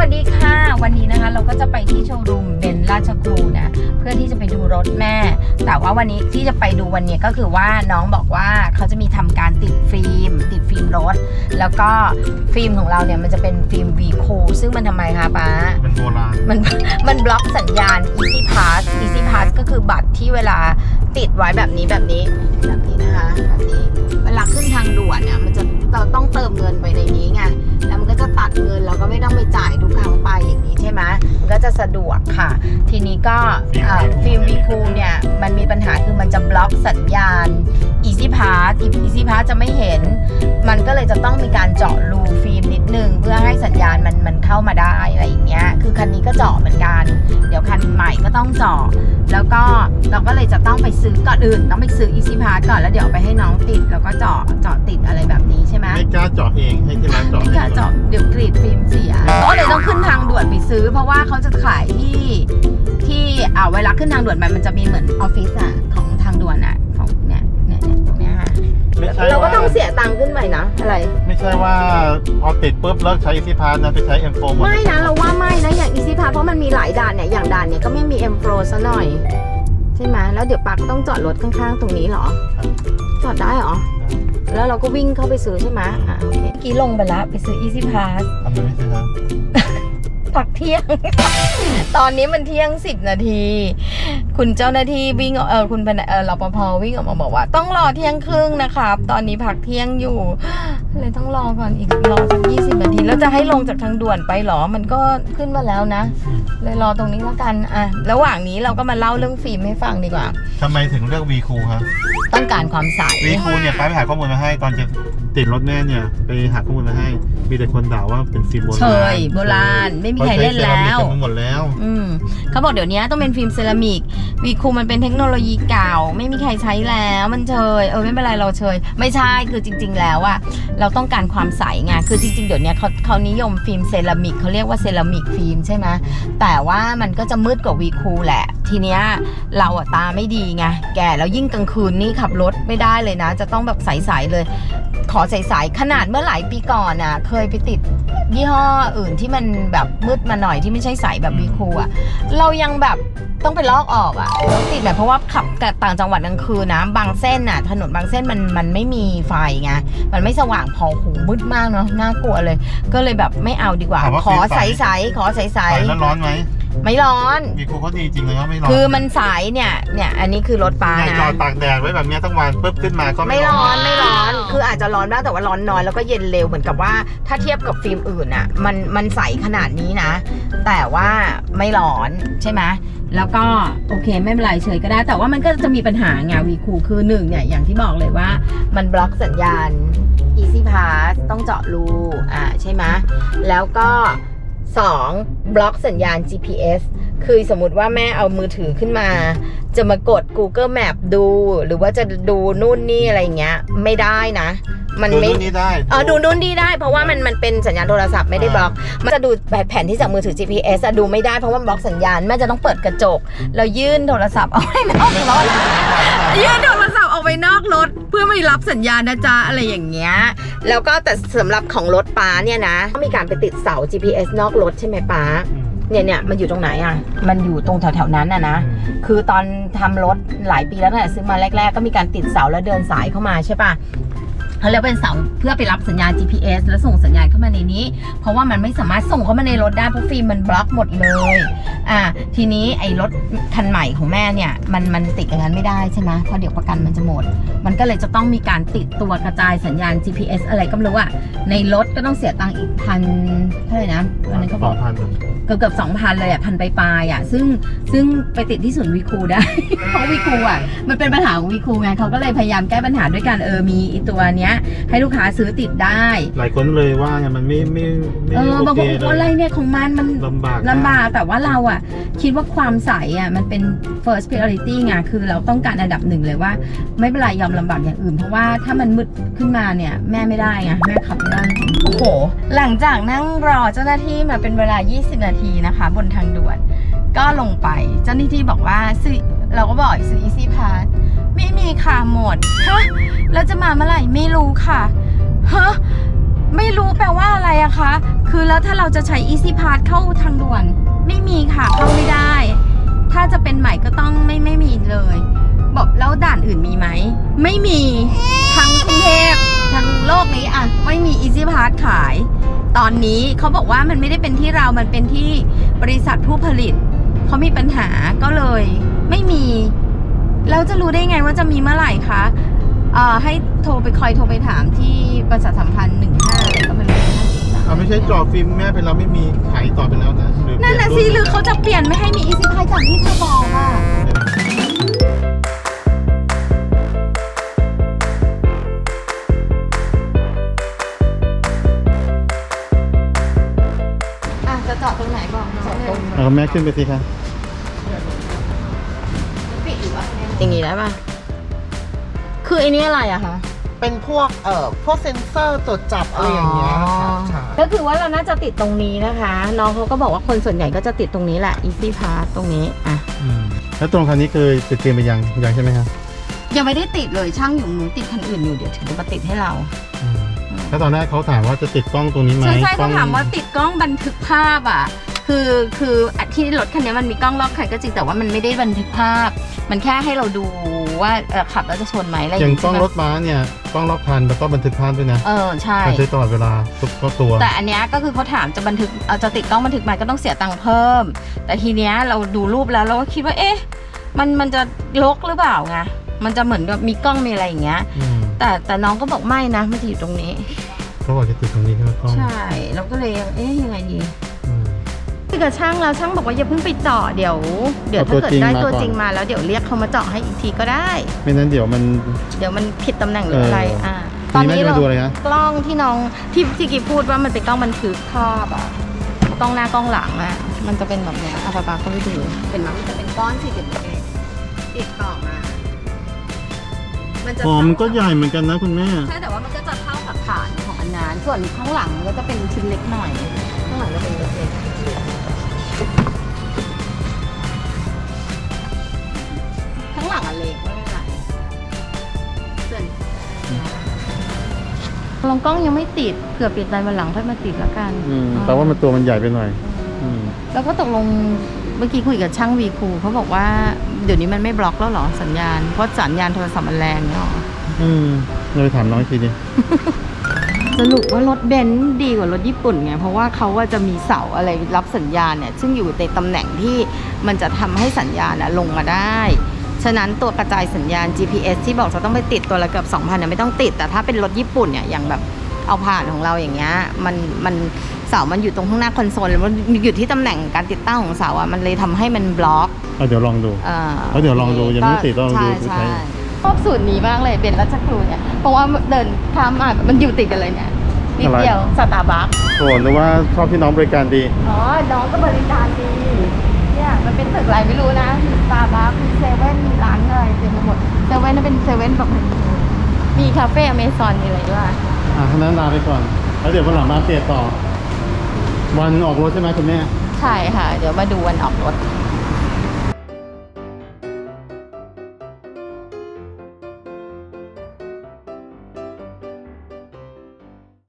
วัสดีค่ะ วันนี้นะคะเราก็จะไปที่โชว์รูมเบนซ์ราชครูนะ เพื่อที่จะไปดูรถแม่ แต่ว่าวันนี้ที่จะไปดูวันนี้ก็คือว่าน้องบอกว่าเขาจะมีทำการติดฟิล์ม ติดฟิล์มรถ แล้วก็ฟิล์มของเราเนี่ยมันจะเป็นฟิล์ม V c o ซึ่งมันทำไมคะป๊ามันโบราณมันมันบล็อกสัญญาณ Easy Pass Easy Pass ก็คือบัตรที่เวลาติดไว้แบบนี้แบบนี้แบบนี้นะคะแบบนี้เวลาขึ้นทางด่วนเนี่ยมันจะ เราต้องเติมเงินไปในนี้ไงแล้วมันก็จะตัดเงินเราก็ไม่ต้องไปจ่ายทุกครั้งไปอย่างนี้ใช่ไหมมันก็จะสะดวกค่ะ ทีนี้ก็เอ่อฟิล์มวีคูเนี่ยมันมีปัญหาคือมันจะบล็อกสัญญาณ Easy Pass Easy Pass จะไม่เห็น มันก็เลยจะต้องมีการเจาะรูฟิล์มนิดนึง เพื่อให้สัญญาณมันมันเข้ามาได้อะไรอย่างเงี้ยคือคันนี้ก็เจาะเหมือนกัน เดี๋ยวคันใหม่ก็ต้องเจาะแล้วก็เราก็เลยจะต้องไปซื้อก่อนอื่น ต้องไปซื้อ Easy Pass ก่อนแล้วเดี๋ยวเอาไปให้น้องติดแล้วก็เจาะเจาะติดอะไรแบบนี้ใช่ไหมไม่กล้าเจาะเองให้ที่ร้านเจาะไม่กล้าเจาะเดี๋ยวกรีดฟิล์มเสียก็เลยต้องขึ้นทางด่วนไปซื้อ เพราะว่าเขาจะขายที่ที่อ่าเวลาขึ้นทางด่วนไปมันจะมีเหมือนออฟฟิศอะของทางด่วนอะ ไม่ใช่เราก็ว่าต้องเสียตังค์ขึ้นไปนะอะไร ไม่ใช่ว่าพอติดปุ๊บเลิกใช้อีซี่พาสนะไปใช้เอ็มโฟหมดไม่นะเราว่าไม่นะอย่าง Easy Pass เพราะมันมีหลายด่านเนี่ยอย่างด่านเนี่ยก็ไม่มี M Pro ซะหน่อยใช่ไหมแล้วเดี๋ยวปักต้องจอดรถข้างๆ ตรงนี้เหรอ จอดได้เหรอแล้วเราก็วิ่งเข้าไปซื้อใช่ไหมอะโอเคเมื่อกี้ลงไปแล้วไปซื้อ Easy Pass ทำไมไม่ซื้อนะ พักเที่ยง ตอนนี้มันเที่ยงสิบนาที คุณเจ้าหน้าที่วิ่งเออคุณพนเออรปภวิ่งออกมาบอกว่า ต้องรอเที่ยงครึ่งนะครับ ตอนนี้พักเที่ยงอยู่เลยต้องรอก่อนอีกรอสักยี่สิบนาที แล้วจะให้ลงจากทางด่วนไปเหรอ มันก็ขึ้นมาแล้วนะ เลยรอตรงนี้แล้วกันอะระหว่างนี้เราก็มาเล่าเรื่องฟิล์มให้ฟังดีกว่า ทำไมถึงเลือกวีคูครับต้องการความใสวีคูเนี่ยป้าไปหาข้อมูลมาให้ตอนจะติดรถแม่เนี่ย ไปหาข้อมูลมาให้ มีแต่คนด่าว่าเป็นฟิล์มโบราณเฉยโบราณไม่มีใครเล่นแล้ว พราะใช้เซรามิกกันมาหมดแล้วอืมเขาบอกเดี๋ยวนี้ต้องเป็นฟิล์มเซรามิกวีคูมันเป็นเทคโนโลยีเก่า ไม่มีใครใช้แล้วมันเชยเออไม่เป็นไรเราเชยไม่ใช่คือจริง ๆ แล้วอะเราต้องการความใสไงคือจริงๆเดี๋ยวนี้เขาเขานิยมฟิล์มเซรามิกเขาเรียกว่าเซรามิกฟิล์มใช่ไหมแต่ว่ามันก็จะมืดกว่าวีคูแหละ ทีเนี้ยเราอะตาไม่ดีไงแก่แล้วยิ่งกลางคืนนี่ขับรถไม่ได้เลยนะ จะต้องแบบใสๆเลย ขอใสๆขนาดเมื่อหลายปีก่อนน่ะเคยไปติดยี่ห้ออื่นที่มันแบบมืดมาหน่อยที่ไม่ใช่ใสแบบวีคูอะเรายังแบบ ต้องไปลอกออกอะแล้วติดแบบเพราะว่าขับแต่ต่างจังหวัดกลางคืนนะบางเส้นน่ะถนนบางเส้นมันมันไม่มีไฟไงมันไม่สว่างพอหูมืดมากเนาะน่ากลัวเลย ก็เลยแบบไม่เอาดีกว่า ถามว่าขอฟิล์มใใสสๆขอใส ใส่แล้วร้อนไหมๆ ไม่ร้อนวีคูเขาดีจริงเลยว่าไม่ร้อนคือมันใสเนี่ย เนี่ยอันนี้คือรถป้าเนี่ยนะจอดตากแดดไว้แบบเนี้ยทั้งวันปุ๊บขึ้นมาก็ไม่ไม่ร้ร้ออนนไม่ร้อน คืออาจจะร้อนบ้างแต่ว่าร้อนน้อยแล้วก็เย็นเร็วเหมือนกับว่า ถ้าเทียบกับฟิล์มอื่นน่ะ มันมันใสขนาดนี้นะ แต่ว่าไม่ร้อนใช่ไหมแล้วก็โอเคไม่เป็นไรเฉยก็ได้ แต่ว่ามันก็จะมีปัญหาไงวีคูคือหนึ่งเนี่ยอย่างที่บอกเลยว่า มันบล็อกสัญญาณ Easy Pass ต้องเจาะรูอ่าใช่ไหมแล้วก็ สองบล็อกสัญญาณ GPS คือสมมติว่าแม่เอามือถือขึ้นมา จะมากด Google Map ดู หรือว่าจะดูนู่นนี่อะไรอย่างเงี้ย ไม่ได้นะ มันดูไม่ นู่นนี่ได้เออดูนู่นนี่ได้เพราะว่ามันมันเป็นสัญญาณโทรศัพท์ไม่ได้บล็อก มันจะดูแผนที่จากมือถือ GPS อะดูไม่ได้เพราะว่ามันบล็อกสัญญาณแม่จะต้องเปิดกระจก แล้วยื่นโทรศัพท์เอาไว้นอกรถยื่นโทรศัพท์ออก ไปนอกรถเพื่อไม่รับสัญญาณนะจ๊ะอะไรอย่างเงี้ย แล้วก็แต่สำหรับของรถป้าเนี่ยนะต้องมีการไปติดเสา GPS นอกรถใช่ไหมป้าอืมเนี่ยเนี่ยมันอยู่ตรงไหนอะ มันอยู่ตรงแถวๆนั้นอะนะอืมคือตอนทำรถหลายปีแล้วเนี่ยซื้อมาแรก ๆ ก็มีการติดเสาแล้วเดินสายเข้ามาใช่ปะ เขาเรียกเป็นเสาเพื่อไปรับสัญญาณ GPS แล้วส่งสัญญาณเข้ามาในนี้ เพราะว่ามันไม่สามารถส่งเข้ามาในรถได้เพราะฟิล์มมันบล็อกหมดเลยอ่าทีนี้ไอ้รถคันใหม่ของแม่เนี่ยมันมันติดอย่างนั้นไม่ได้ใช่ไหมเพราะเดี๋ยวประกันมันจะหมด มันก็เลยจะต้องมีการติดตัวกระจายสัญญาณ GPS อะไรก็ไม่รู้อะในรถก็ต้องเสียตังค์อีกพันเท่าไหร่นะวันนั้นเขาสบอองกพันเกือบเกือบสองพันเลยอะพันปลายๆอะซึ่งซึ่งไปติดที่ศูนย์วีคูได้ เพราะวีคูอะมันเป็นปัญหาของวีคูไงเขาก็เลยพยายามแก้ปัญหาด้วยการเออมีไอีตัวเนี้ยให้ลูกค้าซื้อติดได้ หลายคนเลยว่าเนี่ยมันไม่ไม่ไม่เออโอบางเคคนบอกว่าอะไรเลยเนี่ยของมันมัน ลำบากลำบากแต่ว่าเราอะ คิดว่าความใสอะ มันเป็น first priority ไงคือเราต้องการอันดับหนึ่งเลยว่า ไม่เป็นไรยอมลำบากอย่างอื่น เพราะว่าถ้ามันมืดขึ้นมาเนี่ย แม่ไม่ได้ไงแม่ขับไม่ได้โอ้โห หลังจากนั่งรอเจ้าหน้าที่มาเป็นเวลา 20 นาทีนะคะ บนทางด่วน ก็ลงไปเจ้าหน้าที่บอกว่าซื้อเราก็บอกซื้อ easy pass ไม่มีค่ะหมด ฮะ แล้วจะมาเมื่อไหร่ไม่รู้ค่ะ ฮะ ไม่รู้แปลว่าอะไรอะคะ คือแล้วถ้าเราจะใช้ Easy Pass เข้าทางด่วน ไม่มีค่ะ เข้าไม่ได้ ถ้าจะเป็นใหม่ก็ต้องไม่ไม่มีเลย บอกแล้วด่านอื่นมีไหม ไม่มีทั้งกรุงเทพทั้งโลกนี้อะไม่มี Easy Pass ขาย ตอนนี้เขาบอกว่ามันไม่ได้เป็นที่เรา มันเป็นที่บริษัทผู้ผลิตเขามีปัญหาก็เลย ไม่มี แล้วจะรู้ได้ไงว่าจะมีเมื่อไหร่คะเอ่อให้โทรไปคอยโทรไปถามที่ประชาสัมพันธ์หนึ่งห้าอะไรก็ไม่รู้เอาไม่ใช่จอฟิล์มแม่ไปแล้วไม่มีขายต่อไปแล้วนะหรือนั่นน่ะเปสิลี่ยหรือเขาจะเปลี่ยนไม่ให้มีอีซิพายจากที่เธอบอกอะอะจะจอดตรงไหนบอกน้องเลยเอาแม่ขึ้นไปสิคะ อยู่ป่ะอย่างงี้ได้ป่ะ คือไอ้นี่อะไรอะคะ เป็นพวกเอ่อพวกเซ็นเซอร์ตรวจจับอะไรอย่างเงี้ยค่ะใช่ก็คือว่าเราน่าจะติดตรงนี้นะคะ น้องเขาก็บอกว่าคนส่วนใหญ่ก็จะติดตรงนี้แหละ Easy Pass ตรงนี้อะ อืมแล้วตรงคันนี้คือติดเกมไปยังยังใช่ไหมครับยังไม่ได้ติดเลยช่างอยู่หนูติดคันอื่นอยู่เดี๋ยวถึงจะมาติดให้เราอืมแล้วตอนแรกเขาถามว่าจะติดกล้องตรงนี้ไหมใช่ใช่กล้เขาองถามว่าติดกล้องบันทึกภาพอะ คือคือที่รถคันนี้มันมีกล้องรอบคันก็จริงแต่ว่ามันไม่ได้บันทึกภาพ มันแค่ให้เราดูว่าเอ่อขับแล้วจะชนไหมอะไรออย่างย่างกล้องใช่รปะถม้าเนี่ยกล้องรอบคันแล้วก็บันทึกภาพด้วยนะเออใช่บันทึกตลอดเวลาทุกตัว แต่อันเนี้ยก็คือเขาถามจะบันทึกเอาจะติดกล้องบันทึกไหมก็ต้องเสียตังค์เพิ่ม แต่ทีเนี้ยเราดูรูปแล้วเราก็คิดว่าเอ๊ะมันมันจะลกหรือเปล่าไงมันจะเหมือนกับมีกล้องมีอะไรอย่างเงี้ย อืมแต่แต่น้องก็บอกไม่นะไม่ได้อยู่ตรงนี้ เขาบอกจะติดตรงนี้ใช่ไหมกล้อง ใช่เราก็เลยเอ๊ะยังไงดีอืม คุยกับช่างแล้วช่างบอกว่าอย่าเพิ่งไปเจาะเดี๋ยว เดี๋ยวเอาถ้าตัวเกิดได้จริงมาตัวก่อนจริงมาแล้วเดี๋ยวเรียกเขามาเจาะให้อีกทีก็ได้ ไม่นั้นเดี๋ยวมัน เดี๋ยวมันผิดตำแหน่งหรือเออออะไรอ่าตตออนนนี้นี้เรามาดูอะไรนะกล้องที่น้องที่ที่กีพูดว่ามันเป็นกล้องบันทึกภาพอะกล้องหน้ากล้องหลังอะมันจะเป็นแบบเนี้ยเอาปาปาก็ไปดูเห็นไหมมันจะเป็นก้อนสี่เหลี่ยมเล็กๆติดต่อมามันจะอ๋อมันก็ใหญ่เหมือนกันนะคุณแม่ใช่แต่ว่ามันก็จะเท่ากับฐานของอันนั้นส่วนข้างหลังมันก็จะเป็นชิ้นเล็กหน่อย ข้างหลังจะเป็นเล็ก ๆข้างหลังอะเล็กไม่เป็นไรส่วนลองกล้องยังไม่ติดเผื่อเปลี่ยนใจวันหลังค่อยมาติดละกันอืมแต่ว่ามันตัวมันใหญ่ไปหน่อย อืม แล้วก็ตกลงเมื่อกี้คุยกับช่างวีคูเขาบอกว่าเดี๋ยวนี้มันไม่บล็อกแล้วเหรอสัญญาณ เพราะสัญญาณโทรศัพท์มันแรงเนาะอืมเราไปถามน้องอีกทีดิสรุปว่ารถเบนซ์ดีกว่ารถญี่ปุ่นไง เพราะว่าเขาว่าจะมีเสาอะไรรับสัญญาณเนี่ย ซึ่งอยู่ในตำแหน่งที่มันจะทำให้สัญญาณอะลงมาได้ ฉะนั้นตัวกระจายสัญญาณ GPS ที่บอกจะต้องไปติดตัวละเกือบ2,000เนี่ยไม่ต้องติด แต่ถ้าเป็นรถญี่ปุ่นเนี่ยอย่างแบบเอาผ่านของเราอย่างเงี้ยมันมันเสา มันอยู่ตรงข้างหน้าคอนโซลแล้วมันอยู่ที่ตำแหน่งการติดตั้งของเสาอะมันเลยทำให้มันบล็อกเอาเดี๋ยวลองดูอ่าแล้วเดี๋ยวลองดูยังไม่ติดลองดูใช่ดูใช้ใช่ชอบสูตรนี้มากเลยเป็นรัชครูเนี่ยเพราะว่าเดินข้ามมามันอยู่ติดกันเลยเนี่ยนิดเดียวสตาร์บัคโอ้หรือว่าชอบที่น้องบริการดีอ๋อน้องก็บริการดี เนี่ยมันเป็นตึกอะไรไม่รู้นะมีสตาร์บัคมีเซเว่นมีร้านอะไรเต็มไปหมดเซเว่นนั่นเป็นเซเว่นแบบมีคาเฟ่อเมซอนมีอะไรด้วยอะท่านั้นลาไปก่อน แล้วเดี๋ยววันหลังมาอัปเดตต่อ วันออกรถใช่ไหมคุณแม่ ใช่ค่ะ เดี๋ยวมาดูวันออกรถ